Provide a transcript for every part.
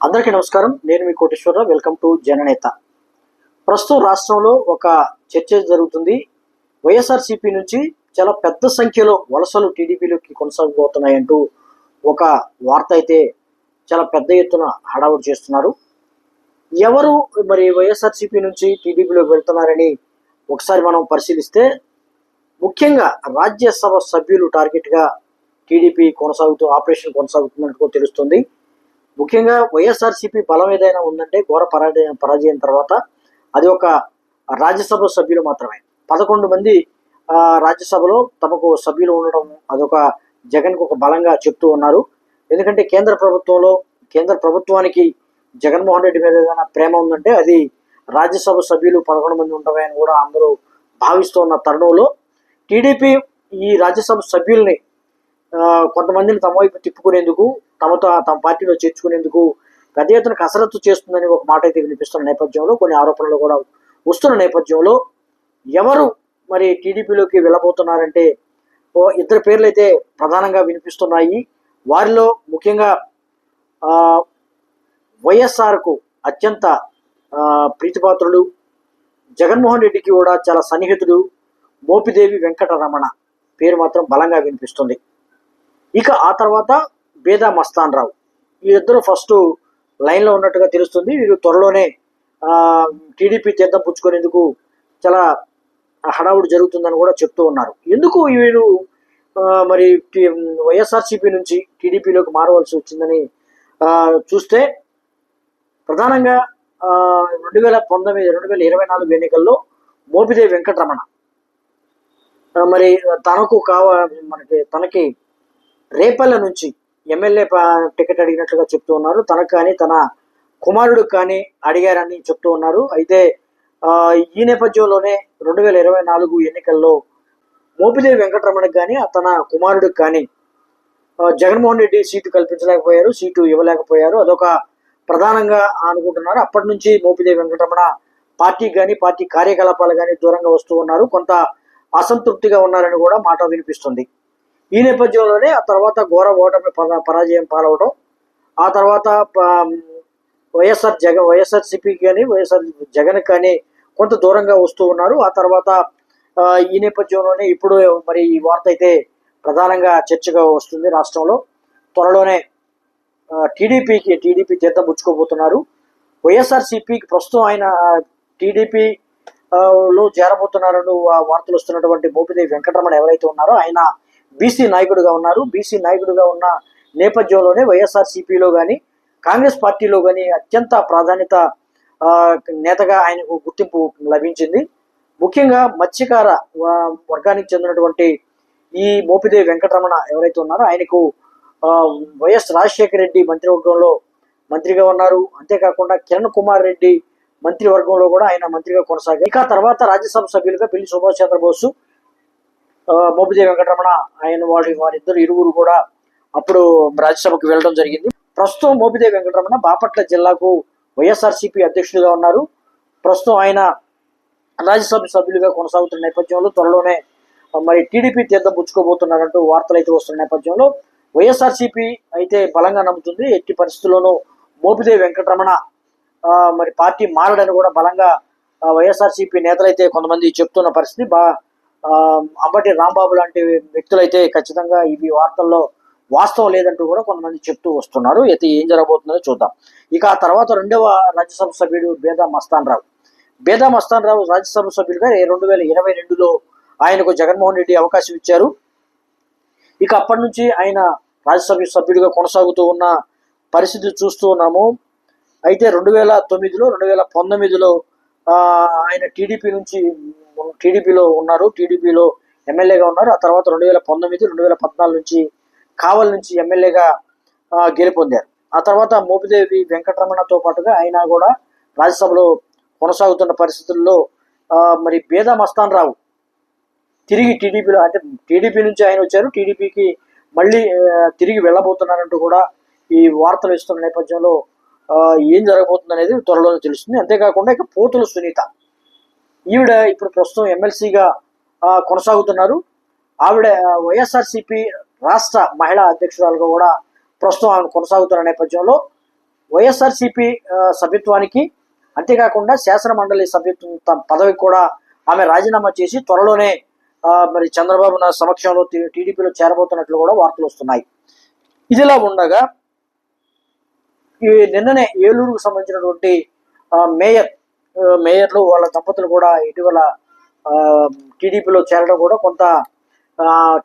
అందరికీ నమస్కారం. నేను మీ కోటేశ్వరరావు. వెల్కమ్ టు జననేత. ప్రస్తుతం రాష్ట్రంలో ఒక చర్చ జరుగుతుంది. వైఎస్ఆర్సీపీ నుంచి చాలా పెద్ద సంఖ్యలో వలసలు టీడీపీలోకి కొనసాగబోతున్నాయంటూ ఒక వార్త అయితే చాలా పెద్ద ఎత్తున హడావుడి చేస్తున్నారు. ఎవరు మరి వైఎస్ఆర్సీపీ నుంచి టీడీపీలోకి వెళ్తున్నారని ఒకసారి మనం పరిశీలిస్తే ముఖ్యంగా రాజ్యసభ సభ్యులు టార్గెట్గా టీడీపీ కొనసాగుతూ ఆపరేషన్ కొనసాగుతున్నట్టు తెలుస్తుంది. ముఖ్యంగా వైఎస్ఆర్సీపీ బలం ఏదైనా ఉందంటే ఘోర పరాజయం పరాజయం తర్వాత అది ఒక రాజ్యసభ సభ్యులు మాత్రమే. పదకొండు మంది రాజ్యసభలో తమకు సభ్యులు ఉండడం అదొక జగన్కు ఒక బలంగా చెప్తూ ఉన్నారు. ఎందుకంటే కేంద్ర ప్రభుత్వంలో కేంద్ర ప్రభుత్వానికి జగన్మోహన్ రెడ్డి మీద ఏదైనా ప్రేమ ఉందంటే అది రాజ్యసభ సభ్యులు పదకొండు మంది ఉండవని కూడా అందరూ భావిస్తూ ఉన్న తరుణంలో టీడీపీ ఈ రాజ్యసభ సభ్యుల్ని కొంతమందిని తమ వైపు తిప్పుకునేందుకు తమతో తమ పార్టీలో చేర్చుకునేందుకు పెద్ద ఎత్తున కసరత్తు చేస్తుందని ఒక మాట అయితే వినిపిస్తున్న నేపథ్యంలో కొన్ని ఆరోపణలు కూడా వస్తున్న నేపథ్యంలో ఎవరు మరి టీడీపీలోకి వెళ్ళబోతున్నారంటే ఇద్దరు పేర్లు అయితే ప్రధానంగా వినిపిస్తున్నాయి. వారిలో ముఖ్యంగా వైఎస్ఆర్కు అత్యంత ప్రీతిపాత్రుడు జగన్మోహన్ రెడ్డికి కూడా చాలా సన్నిహితుడు మోపిదేవి వెంకటరమణ. పేరు మాత్రం బలంగా వినిపిస్తుంది. ఇక ఆ తర్వాత బేదా మస్తాన్ రావు. వీరిద్దరూ ఫస్ట్ లైన్లో ఉన్నట్టుగా తెలుస్తుంది. వీరు త్వరలోనే టీడీపీ తీర్థం పుచ్చుకునేందుకు చాలా హడావుడు జరుగుతుందని కూడా చెప్తూ ఉన్నారు. ఎందుకు వీరు మరి వైఎస్ఆర్సీపీ నుంచి టీడీపీలోకి మారవలసి వచ్చిందని చూస్తే ప్రధానంగా రెండు వేల పంతొమ్మిది రెండు వేల ఇరవై నాలుగు ఎన్నికల్లో మోపిదేవి వెంకటరమణ. మరి తనకు కావ మనకి తనకి రేపల్ల నుంచి ఎమ్మెల్యే టికెట్ అడిగినట్లుగా చెప్తూ ఉన్నారు. తనకు కానీ తన కుమారుడు కానీ అడిగారని చెప్తూ ఉన్నారు. అయితే ఈ నేపథ్యంలోనే రెండు వేల ఇరవై నాలుగు ఎన్నికల్లో మోపిదేవి వెంకటరమణకు కానీ తన కుమారుడికి కానీ జగన్మోహన్ రెడ్డి సీటు కల్పించలేకపోయారు సీటు ఇవ్వలేకపోయారు. అదొక ప్రధానంగా అనుకుంటున్నారు. అప్పటి నుంచి మోపిదేవి వెంకటరమణ పార్టీకి కానీ పార్టీ కార్యకలాపాలు కానీ దూరంగా వస్తూ ఉన్నారు. కొంత అసంతృప్తిగా ఉన్నారని కూడా మాట వినిపిస్తుంది. ఈ నేపథ్యంలోనే ఆ తర్వాత ఘోర ఓటమి పరా- పరాజయం పాలవడం ఆ తర్వాత వైఎస్ఆర్ జగన్ వైఎస్ఆర్సీపీకి కానీ వైఎస్ఆర్ జగన్ కానీ కొంత దూరంగా వస్తూ ఉన్నారు. ఆ తర్వాత ఈ నేపథ్యంలోనే ఇప్పుడు మరి ఈ వార్త అయితే ప్రధానంగా చర్చగా వస్తుంది రాష్ట్రంలో. త్వరలోనే టీడీపీకి టీడీపీ తీర్థం పుచ్చుకోబోతున్నారు వైఎస్ఆర్సీపీకి ప్రస్తుతం ఆయన టీడీపీ లో చేరబోతున్నారని వార్తలు వస్తున్నటువంటి మోపిదేవి వెంకటరమణ ఎవరైతే ఉన్నారో ఆయన బీసీ నాయకుడిగా ఉన్నారు. బీసీ నాయకుడిగా ఉన్న నేపథ్యంలోనే వైఎస్ఆర్సీపీలో కానీ కాంగ్రెస్ పార్టీలో కానీ అత్యంత ప్రాధాన్యత ఆ, నేతగా ఆయనకు గుర్తింపు లభించింది. ముఖ్యంగా మత్స్యకార వర్గానికి చెందినటువంటి ఈ మోపిదేవి వెంకటరమణ ఎవరైతే ఉన్నారో ఆయనకు ఆ, వైఎస్ రాజశేఖర రెడ్డి మంత్రివర్గంలో మంత్రిగా ఉన్నారు. అంతేకాకుండా కిరణ్ కుమార్ రెడ్డి మంత్రివర్గంలో కూడా ఆయన మంత్రిగా కొనసాగారు. ఇక తర్వాత రాజ్యసభ సభ్యులుగా పిల్లి సుభాష్ చంద్రబోసు ఆ, మోపిదేవి వెంకటరమణ ఆయన వారి వారిద్దరు ఇరువురు కూడా అప్పుడు రాజ్యసభకు వెళ్ళడం జరిగింది. ప్రస్తుతం మోపిదేవి వెంకటరమణ బాపట్ల జిల్లాకు వైఎస్ఆర్సీపీ అధ్యక్షుడిగా ఉన్నారు. ప్రస్తుతం ఆయన రాజ్యసభ సభ్యులుగా కొనసాగుతున్న నేపథ్యంలో త్వరలోనే మరి టీడీపీ తీర్థం పుచ్చుకోబోతున్నారంటూ వార్తలు అయితే వస్తున్న నేపథ్యంలో వైఎస్ఆర్సీపీ అయితే బలంగా నమ్ముతుంది. ఎట్టి పరిస్థితుల్లోనూ మోపిదేవి వెంకటరమణ ఆ, మరి పార్టీ మారడని కూడా బలంగా వైఎస్ఆర్సిపి వైఎస్ఆర్సీపీ నేతలైతే కొంతమంది చెప్తున్న పరిస్థితి. బా అంబటి రాంబాబు లాంటి వ్యక్తులైతే ఖచ్చితంగా ఇవి వార్తల్లో వాస్తవం లేదంటూ కూడా కొంతమంది చెప్తూ వస్తున్నారు. అయితే ఏం జరగబోతుందో చూద్దాం. ఇక ఆ తర్వాత రెండవ రాజ్యసభ సభ్యుడు బేదా మస్తాన్ రావు బేదా మస్తాన్ రావు రాజ్యసభ సభ్యుడిగా రెండు వేల ఇరవై రెండులో ఆయనకు జగన్మోహన్ రెడ్డి అవకాశం ఇచ్చారు. ఇక అప్పటి నుంచి ఆయన రాజ్యసభ సభ్యుడిగా కొనసాగుతూ ఉన్న పరిస్థితి చూస్తూ ఉన్నాము. అయితే రెండు వేల తొమ్మిదిలో రెండు వేల పంతొమ్మిదిలో ఆయన టీడీపీ నుంచి టీడీపీలో ఉన్నారు. టీడీపీలో ఎమ్మెల్యేగా ఉన్నారు. ఆ తర్వాత రెండు వేల పంతొమ్మిది రెండు వేల పద్నాలుగు నుంచి కావల్ నుంచి ఎమ్మెల్యేగా గెలుపొందారు. ఆ తర్వాత మోపిదేవి వెంకటరమణతో పాటుగా ఆయన కూడా రాజ్యసభలో కొనసాగుతున్న పరిస్థితుల్లో మరి బేదా మస్తాన్ రావు. తిరిగి టీడీపీలో అంటే టీడీపీ నుంచి ఆయన వచ్చారు. టీడీపీకి మళ్ళీ తిరిగి వెళ్ళబోతున్నారంటూ కూడా ఈ వార్తలు ఇస్తున్న నేపథ్యంలో ఏం జరగబోతుంది అనేది త్వరలోనే తెలుస్తుంది. అంతేకాకుండా ఇక పోతుల సునీత. ఈవిడ ఇప్పుడు ప్రస్తుతం ఎమ్మెల్సీగా కొనసాగుతున్నారు. ఆవిడ వైఎస్ఆర్సీపీ రాష్ట్ర మహిళా అధ్యక్షురాలుగా కూడా ప్రస్తుతం ఆమె కొనసాగుతున్న నేపథ్యంలో వైఎస్ఆర్సీపీ సభ్యత్వానికి అంతేకాకుండా శాసన మండలి సభ్యత్వం తమ పదవికి కూడా ఆమె రాజీనామా చేసి త్వరలోనే మరి చంద్రబాబు నాయుడు సమక్షంలో టీడీపీలో చేరబోతున్నట్లు కూడా వార్తలు వస్తున్నాయి. ఇదిలా ఉండగా ఈ నిన్ననే ఏలూరుకు సంబంధించినటువంటి మేయర్ మేయర్లు వాళ్ళ దంపతులు కూడా ఇటీవల టీడీపీలో చేరడం కూడా కొంత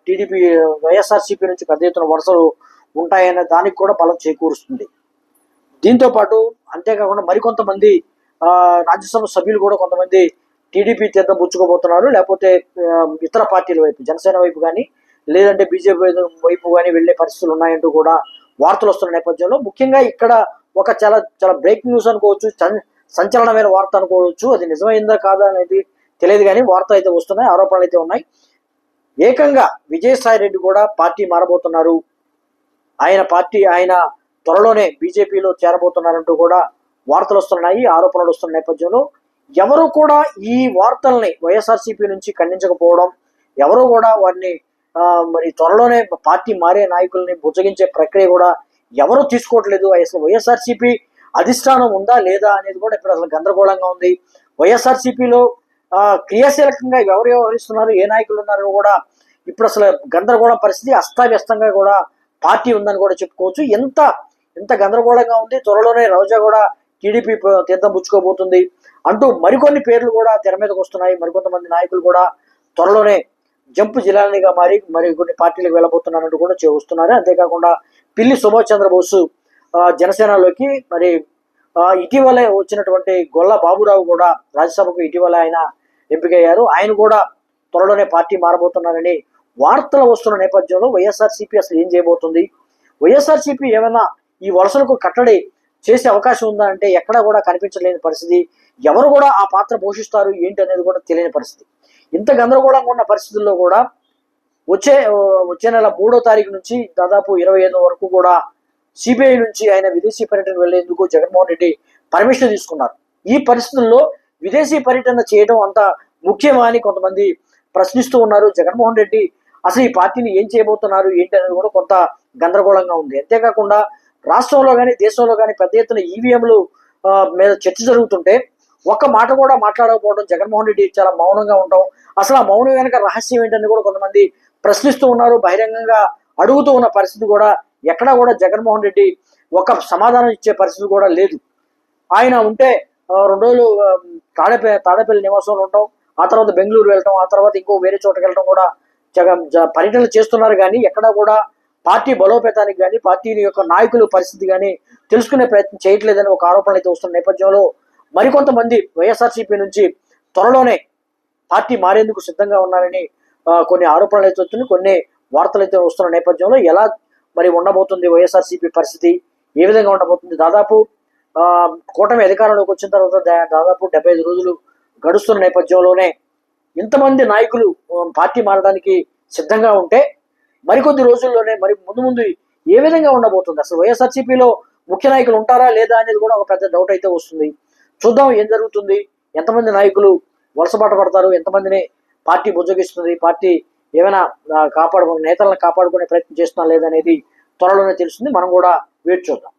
టీడీపీ వైఎస్ఆర్సీపీ నుంచి పెద్ద ఎత్తున వరుసలు ఉంటాయనే దానికి కూడా బలం చేకూరుస్తుంది. దీంతో పాటు అంతేకాకుండా మరికొంతమంది రాజ్యసభ సభ్యులు కూడా కొంతమంది టీడీపీ తీర్థం పుచ్చుకోబోతున్నారు. లేకపోతే ఇతర పార్టీల వైపు జనసేన వైపు కానీ లేదంటే బీజేపీ వైపు కానీ వెళ్ళే పరిస్థితులు ఉన్నాయంటూ కూడా వార్తలు వస్తున్న నేపథ్యంలో ముఖ్యంగా ఇక్కడ ఒక చాలా చాలా బ్రేకింగ్ న్యూస్ అనుకోవచ్చు. సం- సంచలనమైన వార్త అనుకోవచ్చు. అది నిజమైందా కాదా అనేది తెలియదు కానీ వార్త అయితే వస్తున్నాయి ఆరోపణలు అయితే ఉన్నాయి. ఏకంగా విజయసాయి రెడ్డి కూడా పార్టీ మారబోతున్నారు. ఆయన పార్టీ ఆయన త్వరలోనే బీజేపీలో చేరబోతున్నారంటూ కూడా వార్తలు వస్తున్నాయి ఆరోపణలు వస్తున్న నేపథ్యంలో. ఎవరు కూడా ఈ వార్తల్ని వైఎస్ఆర్సీపీ నుంచి ఖండించకపోవడం ఎవరు కూడా వారిని మరి త్వరలోనే పార్టీ మారే నాయకుల్ని బుజ్జగించే ప్రక్రియ కూడా ఎవరు తీసుకోవట్లేదు. అసలు వైఎస్ఆర్సీపీ అధిష్టానం ఉందా లేదా అనేది కూడా ఇప్పుడు అసలు గందరగోళంగా ఉంది. వైఎస్ఆర్సీపీలో క్రియాశీలకంగా ఎవరు వ్యవహరిస్తున్నారు ఏ నాయకులు ఉన్నారో కూడా ఇప్పుడు అసలు గందరగోళం పరిస్థితి అస్తావ్యస్తంగా కూడా పార్టీ ఉందని కూడా చెప్పుకోవచ్చు. ఎంత ఎంత గందరగోళంగా ఉంది. త్వరలోనే రోజా కూడా టీడీపీ తీర్థం పుచ్చుకోబోతుంది. అంటూ మరికొన్ని పేర్లు కూడా తెర మీదకి వస్తున్నాయి. మరికొంతమంది నాయకులు కూడా త్వరలోనే జంపు జిల్లానిగా మారి మరి కొన్ని పార్టీలకు వెళ్ళబోతున్నారంటూ కూడా చూస్తున్నారు అంతేకాకుండా పిల్లి సుభాష్ చంద్రబోస్ జనసేనలోకి మరి ఇటీవలే వచ్చినటువంటి గొల్ల బాబురావు కూడా రాజ్యసభకు ఇటీవల ఆయన ఎంపికయ్యారు. ఆయన కూడా త్వరలోనే పార్టీ మారబోతున్నారని వార్తలు వస్తున్న నేపథ్యంలో వైఎస్ఆర్సీపీ అసలు ఏం చేయబోతుంది? వైఎస్ఆర్సీపీ ఏమైనా ఈ వలసలకు కట్టడి చేసే అవకాశం ఉందా అంటే ఎక్కడా కూడా కనిపించలేని పరిస్థితి. ఎవరు కూడా ఆ పాత్ర పోషిస్తారు ఏంటి అనేది కూడా తెలియని పరిస్థితి. ఇంత గందరగోళంగా ఉన్న పరిస్థితుల్లో కూడా వచ్చే వచ్చే నెల మూడో తారీఖు నుంచి దాదాపు ఇరవై ఐదు వరకు కూడా సిబిఐ నుంచి ఆయన విదేశీ పర్యటన వెళ్ళేందుకు జగన్మోహన్ రెడ్డి పర్మిషన్ తీసుకున్నారు. ఈ పరిస్థితుల్లో విదేశీ పర్యటన చేయడం అంత ముఖ్యమా అని కొంతమంది ప్రశ్నిస్తూ ఉన్నారు. జగన్మోహన్ రెడ్డి అసలు ఈ పార్టీని ఏం చేయబోతున్నారు? ఏంటి అనేది కూడా కొంత గందరగోళంగా ఉంది. అంతేకాకుండా రాష్ట్రంలో కానీ దేశంలో కానీ పెద్ద ఎత్తున ఈవీఎంలు మీద చర్చ జరుగుతుంటే ఒక్క మాట కూడా మాట్లాడకపోవడం జగన్మోహన్ రెడ్డి చాలా మౌనంగా ఉండడం అసలు ఆ మౌనం వెనక రహస్యం ఏంటని కూడా కొంతమంది ప్రశ్నిస్తూ ఉన్నారు. బహిరంగంగా అడుగుతూ ఉన్న పరిస్థితి కూడా ఎక్కడా కూడా జగన్మోహన్ రెడ్డి ఒక సమాధానం ఇచ్చే పరిస్థితి కూడా లేదు. ఆయన ఉంటే రెండు రోజులు తాడేపల్లి తాడేపల్లి నివాసంలో ఉండటం ఆ తర్వాత బెంగళూరు వెళ్ళటం ఆ తర్వాత ఇంకో వేరే చోటకి వెళ్ళటం కూడా జగన్ జ- పర్యటనలు చేస్తున్నారు కానీ ఎక్కడా కూడా పార్టీ బలోపేతానికి కానీ పార్టీని యొక్క నాయకుల పరిస్థితి కానీ తెలుసుకునే ప్రయత్నం చేయట్లేదని ఒక ఆరోపణలు అయితే వస్తున్న నేపథ్యంలో మరికొంతమంది వైఎస్ఆర్సీపీ నుంచి త్వరలోనే పార్టీ మారేందుకు సిద్ధంగా ఉన్నారని కొన్ని ఆరోపణలు అయితే వస్తున్నాయి కొన్ని వార్తలు అయితే వస్తున్న నేపథ్యంలో ఎలా మరి ఉండబోతుంది వైఎస్ఆర్సీపీ పరిస్థితి ఏ విధంగా ఉండబోతుంది? దాదాపు కూటమి అధికారంలోకి వచ్చిన తర్వాత దాదాపు డెబ్బై ఐదు రోజులు గడుస్తున్న నేపథ్యంలోనే ఇంతమంది నాయకులు పార్టీ మారడానికి సిద్ధంగా ఉంటే మరికొద్ది రోజుల్లోనే మరి ముందు ముందు ఏ విధంగా ఉండబోతుంది? అసలు వైఎస్ఆర్సీపీలో ముఖ్య నాయకులు ఉంటారా లేదా అనేది కూడా ఒక పెద్ద డౌట్ అయితే వస్తుంది. చూద్దాం ఏం జరుగుతుంది. ఎంతమంది నాయకులు వలసబాట పడతారు? ఎంతమందిని పార్టీ బుజ్జగిస్తుంది? పార్టీ ఏమైనా కాపాడుకునే నేతలను కాపాడుకునే ప్రయత్నం చేస్తున్నా లేదనేది త్వరలోనే తెలుస్తుంది. మనం కూడా వేచి చూద్దాం.